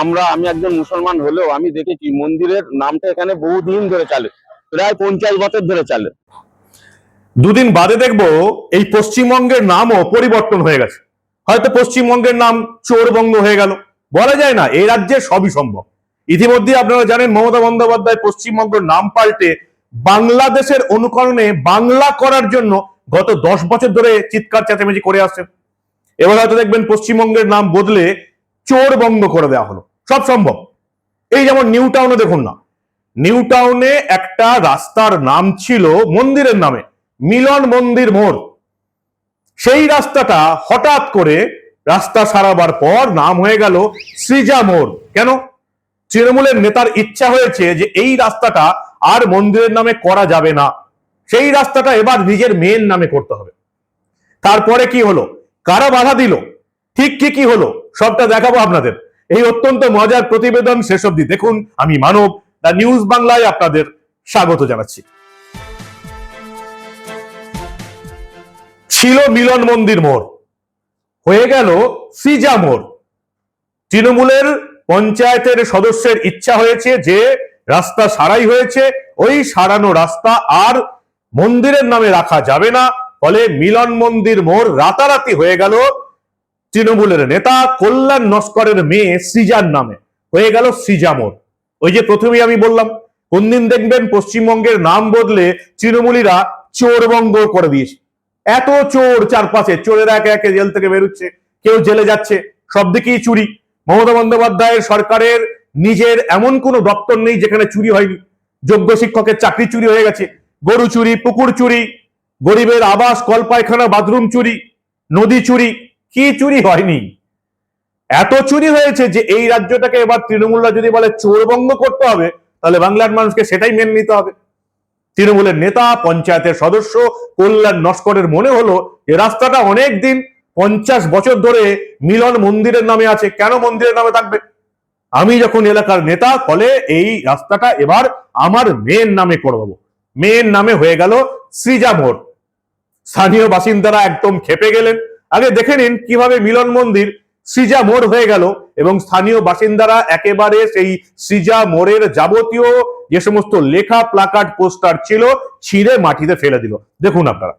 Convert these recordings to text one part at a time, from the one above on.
আমরা আমি একজন মুসলমান হলেও আমি দেখেছি মন্দিরের নামটা এখানে বহুদিন ধরে চলে, প্রায় পঞ্চাশ বছর ধরে চলে। দুদিন বাদে দেখব এই পশ্চিমবঙ্গের নামও পরিবর্তন হয়ে গেছে। হয়তো পশ্চিমবঙ্গের নাম চোরবঙ্গ হয়ে গেল। বলা যায় না, এই রাজ্যে সবই সম্ভব। ইতিমধ্যে আপনারা জানেন, মমতা বন্দ্যোপাধ্যায় পশ্চিমবঙ্গের নাম পাল্টে বাংলাদেশের অনুকরণে বাংলা করার জন্য গত দশ বছর ধরে চিৎকার চেঁচামেচি করে আসছেন। এবার হয়তো দেখবেন পশ্চিমবঙ্গের নাম বদলে চোরবঙ্গ করে দেওয়া হলো। সব সম্ভব। এই যেমন নিউ টাউনে দেখুন না। নিউ টাউনে একটা রাস্তার নাম ছিল মন্দিরের নামে, মিলন মন্দির মোড়। সেই রাস্তাটা হঠাৎ করে রাস্তা সারাবার পর নাম হয়ে গেল সৃজা মোড়। কেন? তৃণমূলের নেতার ইচ্ছা হয়েছে যে এই রাস্তাটা আর মন্দিরের নামে করা যাবে না। সেই রাস্তাটা এবার নিজের মেয়ের নামে করতে হবে। তারপরে কি হলো? কারা বাধা দিল? ঠিক কি কি হলো। সবটা দেখাবো আপনাদের। এই অত্যন্ত মজার প্রতিবেদন শেষ অব্দি দেখুন। আমি মানব, দা নিউজ বাংলায় আপনাদের স্বাগত জানাচ্ছি। ছিল মিলন মন্দির মোড়। হয়ে গেল সিজা মোড়। তৃণমূলের পঞ্চায়েতের সদস্যের ইচ্ছা হয়েছে যে রাস্তা সারাই হয়েছে। ওই সারানো রাস্তা আর মন্দিরের নামে রাখা যাবে না। ফলে মিলন মন্দির মোড় রাতারাতি হয়ে গেল। তৃণমূলের নেতা কল্যাণ নস্করের মেয়ে সৃজার নামে। হয়ে গেল সৃজা মোড়। ওই যে প্রথমেই আমি বললাম, কোন দিন দেখবেন পশ্চিমবঙ্গের নাম বদলে তৃণমূলীরা চোরবঙ্গ করে দিয়েছে। এত চোর চারপাশে, চোরেরা একে একে জেল থেকে বেরোচ্ছে, কেউ জেলে যাচ্ছে, সব দিকেই চুরি। মমতা বন্দ্যোপাধ্যায়ের সরকারের নিজের এমন কোনো দপ্তর নেই যেখানে চুরি হয়নি। যোগ্য শিক্ষকের চাকরি চুরি হয়ে গেছে, গরু চুরি, পুকুর চুরি, গরিবের আবাস, কলপায়খানা, বাথরুম চুরি, নদী চুরি কি চুরি হয়নি? এত চুরি হয়েছে যে এই রাজ্যটাকে এবার তৃণমূলরা যদি বলে চোরবঙ্গ করতে হবে, তাহলে বাংলার মানুষকে সেটাই মেনে নিতে হবে। তৃণমূলের নেতা, পঞ্চায়েতের সদস্য, কল্যাণ নস্করের মনে হলো যে রাস্তাটা অনেক দিন পঞ্চাশ বছর ধরে মিলন মন্দিরের নামে আছে। কেন মন্দিরের নামে থাকবে? আমি যখন এলাকার নেতা, ফলে এই রাস্তাটা এবার আমার মেয়ের নামে করব। মেয়ের নামে হয়ে গেল সৃজা মোড়। স্থানীয় বাসিন্দারা একদম খেপে গেলেন। আগে দেখে নিন কীভাবে মিলন মন্দির সিজা মোড় হয়ে গেল এবং স্থানীয় বাসিন্দারা একেবারে সেই সিজা মোড়ের যাবতীয় যে সমস্ত লেখা প্লাকার্ড পোস্টার ছিল, ছিঁড়ে মাটিতে ফেলে দিল। দেখুন আপনারা।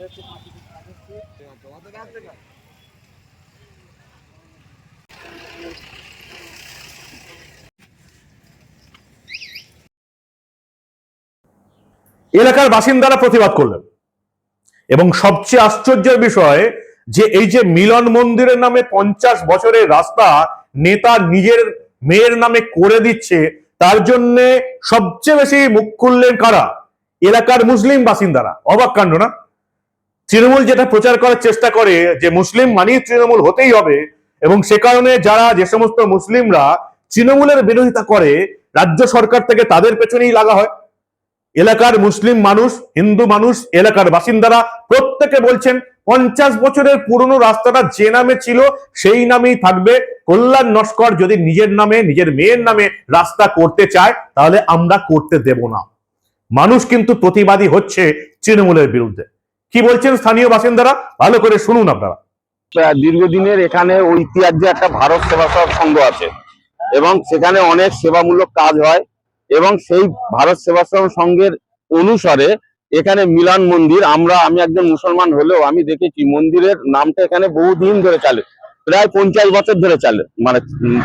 এলাকার বাসিন্দারা প্রতিবাদ করলেন। এবং সবচেয়ে আশ্চর্যের বিষয় যে এই যে মিলন মন্দিরের নামে পঞ্চাশ বছরের রাস্তা নেতা নিজের মেয়ের নামে করে দিচ্ছে, তার জন্য সবচেয়ে বেশি মুখ খুললেন কারা? এলাকার মুসলিম বাসিন্দারা। অবাক কাণ্ড না? তৃণমূল যেটা প্রচার করার চেষ্টা করে যে মুসলিম মানেই তৃণমূল হতেই হবে, এবং সে কারণে যারা যে সমস্ত মুসলিমরা তৃণমূলের বিরোধিতা করে, রাজ্য সরকার থেকে তাদের পেছনেই লাগা হয়। এলাকার মুসলিম মানুষ, হিন্দু মানুষ, এলাকার বাসিন্দারা প্রত্যেকে বলছেন, পঞ্চাশ বছরের পুরনো রাস্তাটা যে নামে ছিল সেই নামেই থাকবে। কল্যাণ নস্কর যদি নিজের নামে, নিজের মেয়ের নামে রাস্তা করতে চায়, তাহলে আমরা করতে দেব না। মানুষ কিন্তু প্রতিবাদী হচ্ছে তৃণমূলের বিরুদ্ধে। কি বলছেন স্থানীয় বাসিন্দারা? ভালো করে শুনুন আপনারা। দীর্ঘদিনের এখানে ঐতিহ্য একটা ভারত সেবাশ্রম সংঘ আছে এবং সেখানে অনেক সেবামূলক কাজ হয় এবং সেই ভারত সেবাশ্রম সংঘের অনুসারে এখানে মিলান মন্দির, আমরা, আমি একজন মুসলমান হলেও আমি দেখেছি মন্দিরের নামটা এখানে বহুদিন ধরে চলে, প্রায় পঞ্চাশ বছর ধরে চলে মানে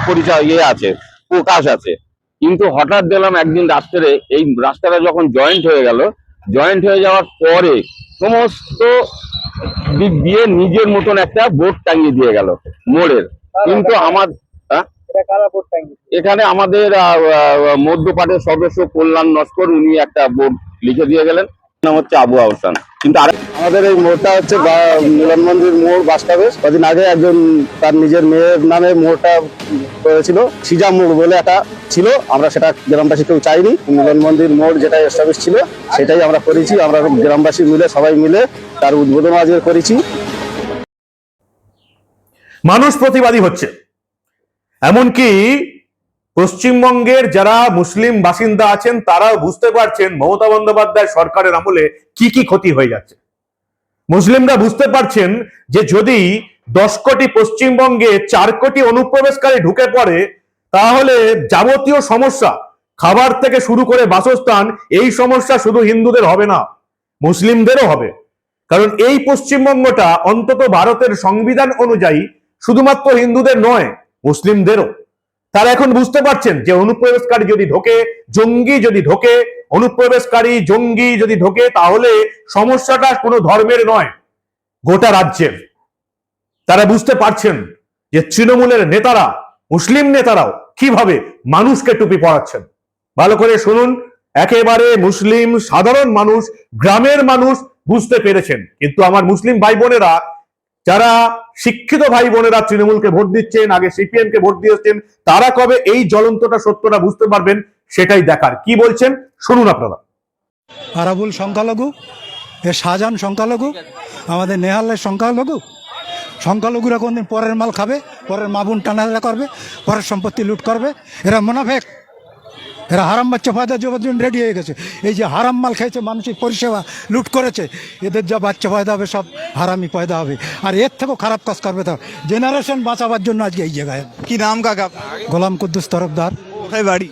পরিচয় ইয়ে আছে, প্রকাশ আছে। কিন্তু হঠাৎ দেখলাম একদিন রাত্রে এই রাস্তাটা যখন জয়েন্ট হয়ে গেল জয়েন্ট হয়ে যাওয়ার পরে সমস্ত দিক দিয়ে নিজের মতন একটা বোর্ড টাঙিয়ে দিয়ে গেল মোড়ের। কিন্তু আমার? এখানে আমাদের মধ্যপাটের সদস্য কল্যাণ নস্কর উনি একটা বোর্ড লিখে দিয়ে গেলেন। নাম হচ্ছে আবু আহসান। কিন্তু আরেক আমাদের এই মোড়টা হচ্ছে বা- মিলন মন্দির মোড় বাস্তাবে কদিন আগে একজন তার নিজের মেয়ের নামে মোড়টা করেছিল সিজা মোড় বলে একটা ছিল। আমরা সেটা গ্রামবাসী কেউ চাইনি। মিলন মন্দির মোড় যেটা এস্টাবলিশ ছিল সেটাই আমরা করেছি। আমরা গ্রামবাসী মিলে সবাই মিলে তার উদ্বোধন আজকে করেছি। মানুষ প্রতিবাদী হচ্ছে। এমনকি পশ্চিমবঙ্গের যারা মুসলিম বাসিন্দা আছেন, তারাও বুঝতে পারছেন মমতা বন্দ্যোপাধ্যায় সরকারের আমলে কি কি ক্ষতি হয়ে যাচ্ছে। মুসলিমরা বুঝতে পারছেন যে যদি দশ কোটি পশ্চিমবঙ্গে চার কোটি অনুপ্রবেশকারী ঢুকে পড়ে, তাহলে যাবতীয় সমস্যা, খাবার থেকে শুরু করে বাসস্থান, এই সমস্যা শুধু হিন্দুদের হবে না, মুসলিমদেরও হবে। কারণ এই পশ্চিমবঙ্গটা অন্তত ভারতের সংবিধান অনুযায়ী শুধুমাত্র হিন্দুদের নয়, মুসলিমদেরও। তারা এখন বুঝতে পারছেন যে অনুপ্রবেশকারী যদি ঢোকে, জঙ্গি যদি ঢোকে, অনুপ্রবেশকারী, জঙ্গি যদি ঢোকে, তাহলে সমস্যাটা কোনো ধর্মের নয়, গোটা রাজ্যের। তারা বুঝতে পারছেন যে তৃণমূলের নেতারা, মুসলিম নেতারাও কীভাবে মানুষকে টুপি পরাচ্ছেন। ভালো করে শুনুন, একেবারে মুসলিম সাধারণ মানুষ, গ্রামের মানুষ বুঝতে পেরেছেন। কিন্তু আমার মুসলিম ভাই বোনেরা যারা শিক্ষিত ভাই বোনেরা তৃণমূলকে ভোট দিচ্ছেন, আগে সিপিএম কে ভোট দিয়েছেন, তারা কবে এই জ্বলন্তটা সত্যটা বুঝতে পারবেন সেটাই দেখার। কি বলছেন? শুনুন আপনারা। আরাবুল সংখ্যালঘু, এ শাহজাহান সংখ্যালঘু, আমাদের নেহালের সংখ্যালঘু, সংখ্যালঘুরা কোনদিন পরের মাল খাবে, পরের মাবুন টানাহারা করবে, পরের সম্পত্তি লুট করবে, এরা মোনাফেক। এরা হারাম বাচ্চা পয়দা যাওয়ার জন্য রেডি হয়ে গেছে। এই যে হারাম মাল খেয়েছে মানুষের পরিষেবা লুট করেছে এদের যা বাচ্চা পয়দা হবে সব হারামি পয়দা হবে। আর এর থেকেও খারাপ কাজ করবে তো জেনারেশন বাঁচাবার জন্য আজকে এই জায়গায়। কি নাম কাকা? গোলাম কুদ্দুস তরফদার। কোথায় বাড়ি?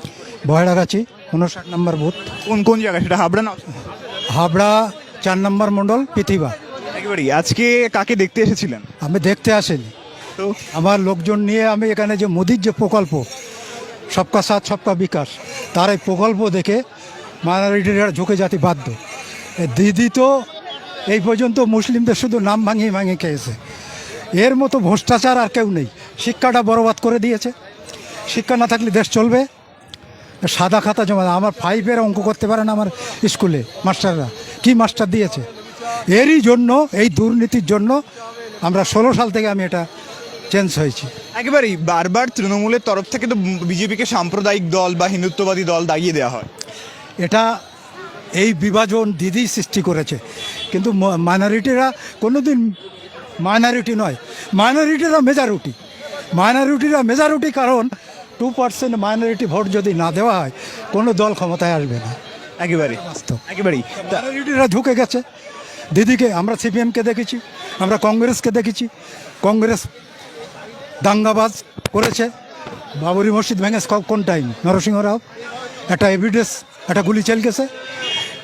বয়ডাগাছি উনষাট নম্বর বুথ। কোন কোন জায়গা সেটা হাবড়া না? হাবড়া চার নম্বর মণ্ডল পৃথিবী একেবারেই। আজকে কাকে দেখতে এসেছিলেন? আমি দেখতে আসিনি। তো? আমার লোকজন নিয়ে আমি এখানে যে মোদির যে প্রকল্প সবকা সাথ, সবকা বিকাশ। তার এই প্রকল্প দেখে মাইনরিটিরা ঝুঁকে যাতে বাধ্য। দিদি তো এই পর্যন্ত মুসলিমদের শুধু নাম ভাঙিয়ে ভাঙিয়ে খেয়েছে। এর মতো ভ্রষ্টাচার আর কেউ নেই। শিক্ষাটা বরবাদ করে দিয়েছে। শিক্ষা না থাকলে দেশ চলবে। সাদা খাতা জমা আমার ফাইভের অঙ্ক করতে পারে না আমার স্কুলে মাস্টাররা। কি মাস্টার দিয়েছে? এরই জন্য, এই দুর্নীতির জন্য আমরা ষোলো সাল থেকে আমি এটা চেঞ্জ হয়েছি। একেবারেই বারবার তৃণমূলের তরফ থেকে তো বিজেপিকে সাম্প্রদায়িক দল বা হিন্দুত্ববাদী দল দাগিয়ে দেওয়া হয়। এটা এই বিভাজন দিদি সৃষ্টি করেছে। কিন্তু মাইনরিটিরা কোনো দিন মাইনরিটি নয় মাইনরিটিরা মেজরিটি। মাইনরিটিরা মেজরিটি কারণ টু পার্সেন্ট মাইনরিটি ভোট যদি না দেওয়া হয় কোনো দল ক্ষমতায় আসবে না। একেবারে একেবারেই। তা মাইনরিটিরা ঢুকে গেছে। দিদিকে আমরা সিপিএমকে দেখেছি আমরা কংগ্রেসকে দেখেছি। কংগ্রেস দাঙ্গাবাজ করেছে। বাবরি মসজিদ ভেঙে কোন টাইম নরসিংহ রাও। একটা এভিডেন্স একটা গুলি চেল গেছে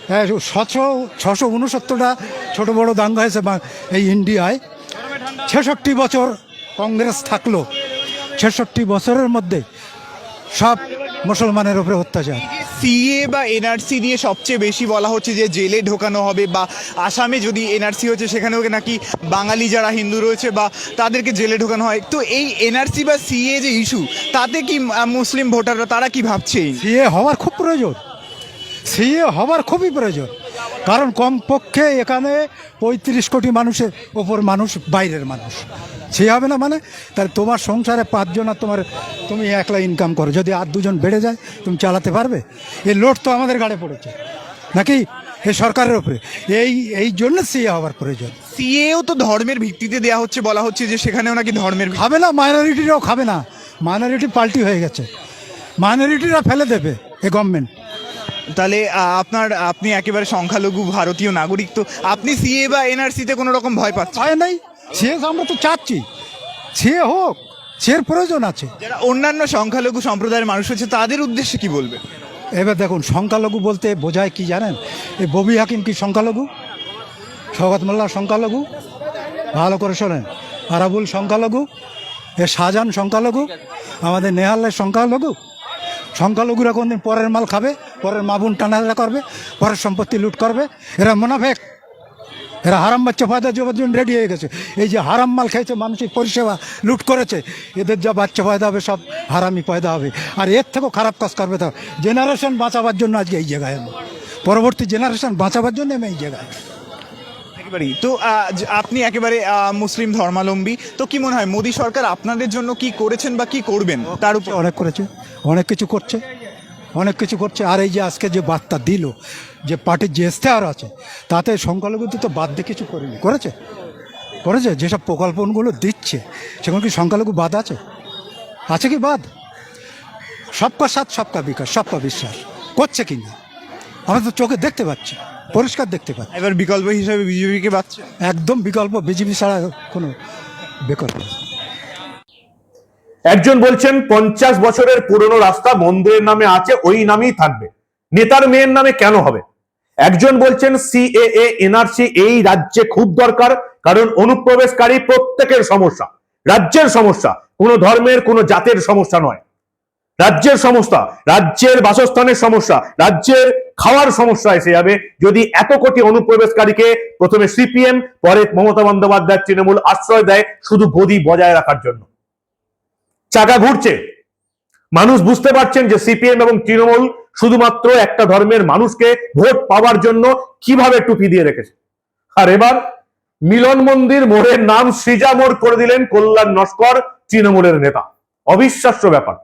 হ্যাঁ, ছশো ছশো উনসত্তরটা ছোটো বড় দাঙ্গা হয়েছে এই ইন্ডিয়ায় ছেষট্টি বছর কংগ্রেস থাকল। ছেষট্টি বছরের মধ্যে সব মুসলমানের উপরে অত্যাচার। সিএ বা এনআরসি নিয়ে সবচেয়ে বেশি বলা হচ্ছে যে জেলে ঢোকানো হবে বা আসামে যদি এনআরসি হচ্ছে সেখানেও নাকি বাঙালি যারা হিন্দু রয়েছে বা তাদেরকে জেলে ঢোকানো হয়। তো এই এনআরসি বা সিএ যে ইস্যু তাতে কি মুসলিম ভোটাররা তারা কি ভাবছে? সিএ হওয়ার খুব প্রয়োজন। সিএ হওয়ার খুবই প্রয়োজন। কারণ কমপক্ষে এখানে পঁয়ত্রিশ কোটি মানুষের ওপর মানুষ বাইরের মানুষ। সে হবে না মানে? তাহলে তোমার সংসারে পাঁচজন আর তোমার তুমি একলা ইনকাম করো। যদি আর দুজন বেড়ে যায় তুমি চালাতে পারবে? এই লোড তো আমাদের গাড়ে পড়েছে। নাকি? এই সরকারের উপরে। এই এই জন্য সিএ হওয়ার প্রয়োজন। সিএও তো ধর্মের ভিত্তিতে দেওয়া হচ্ছে বলা হচ্ছে যে সেখানেও নাকি ধর্মের খাবে না মাইনরিটিরাও খাবে না। মাইনরিটি পাল্টি হয়ে গেছে। মাইনরিটিরা ফেলে দেবে এ গভর্নমেন্ট তাহলে আপনার আপনি একেবারে সংখ্যালঘু ভারতীয় নাগরিক তো আপনি সিএ বা এনআরসিতে কোনো রকম ভয় পাচ্ছেন? ভয় নাই। সে আমরা তো চাচ্ছি। সে হোক সের প্রয়োজন আছে। যারা অন্যান্য সংখ্যালঘু সম্প্রদায়ের মানুষ হচ্ছে তাদের উদ্দেশ্যে কি বলবে এবার দেখুন সংখ্যালঘু বলতে বোঝায় কি জানেন? এই ববি হাকিম কি সংখ্যালঘু? শওকত মোল্লা সংখ্যালঘু? ভালো করে শোনেন। আরাবুল সংখ্যালঘু? এ শাহজাহান সংখ্যালঘু? আমাদের নেহালের সংখ্যালঘু? সংখ্যালঘুরা কোনদিন পরের মাল খাবে, পরের মাবুন টানাহারা করবে, পরের সম্পত্তি লুট করবে, এরা মোনাফেক। এরা হারাম বাচ্চা পয়দা যাওয়ার জন্য রেডি হয়ে গেছে। এই যে হারাম মাল খেয়েছে মানুষের পরিষেবা লুট করেছে, এদের যা বাচ্চা পয়দা হবে, সব হারামি পয়দা হবে। আর এর থেকেও খারাপ কাজ করবে তো জেনারেশন বাঁচাবার জন্য আজকে এই জায়গায় পরবর্তী জেনারেশন বাঁচাবার জন্য আমি এই জায়গায়। একেবারেই। তো আপনি একেবারে মুসলিম ধর্মাবলম্বী তো কি মনে হয় মোদী সরকার আপনাদের জন্য কি করেছেন বা কি করবেন? তার উপর অনেক করেছে। অনেক কিছু করছে। অনেক কিছু করছে। আর এই যে আজকে যে বার্তা দিল যে পার্টির যে ইশতেহার আছে তাতে সংখ্যালঘুতে তো বাদ দিয়ে কিছু করেনি। করেছে? করেছে? যেসব প্রকল্পগুলো দিচ্ছে সেগুলো কি সংখ্যালঘু বাদ আছে? আছে কি বাদ? সবকা সাথ সবকা বিকাশ সবকা বিশ্বাস। করছে কি না? আমরা তো চোখে দেখতে পাচ্ছি পরিষ্কার দেখতে পাচ্ছি। এবার বিকল্প হিসেবে বিজেপিকে পাচ্ছে? একদম বিকল্প বিজেপি ছাড়া কোনো বিকল্প একজন বলছেন পঞ্চাশ বছরের পুরনো রাস্তা মন্দিরের নামে আছে ওই নামেই থাকবে। নেতার মেয়ের নামে কেন হবে? একজন বলছেন সিএএ এনআরসি এই রাজ্যে খুব দরকার কারণ অনুপ্রবেশকারী প্রত্যেকের সমস্যা। রাজ্যের সমস্যা কোনো ধর্মের কোনো জাতের সমস্যা নয়। রাজ্যের সমস্যা রাজ্যের বাসস্থানের সমস্যা রাজ্যের খাওয়ার সমস্যা এসে যাবে। যদি এত কোটি অনুপ্রবেশকারীকে প্রথমে সিপিএম, পরে মমতা বন্দ্যোপাধ্যায়, তৃণমূল আশ্রয় দেয় শুধু গদি বজায় রাখার জন্য। চাকা ঘুরছে। মানুষ বুঝতে পারছেন যে সিপিএম এবং তৃণমূল শুধুমাত্র একটা ধর্মের মানুষকে ভোট পাওয়ার জন্য কীভাবে টুপি দিয়ে রেখেছে। আর এবার মিলন মন্দির মোড়ের নাম সৃজা মোড় করে দিলেন কল্যাণ নস্কর, তৃণমূলের নেতা। অবিশ্বাস্য ব্যাপার।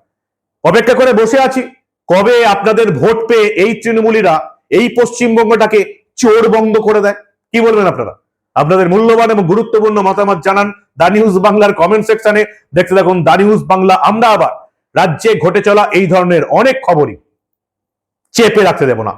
অপেক্ষা করে বসে আছি। কবে আপনাদের ভোট পেয়ে এই তৃণমূলীরা এই পশ্চিমবঙ্গটাকে চোর বন্ধ করে দেয়? কি বলবেন আপনারা? আপনাদের মূল্যবান এবং গুরুত্বপূর্ণ মতামত জানান দা নিউজ বাংলার কমেন্ট সেকশনে দেখতে থাকুন দা নিউজ বাংলা। আমরা আবার রাজ্যে ঘটে চলা এই ধরনের অনেক খবরই চেপে রাখতে দেব না।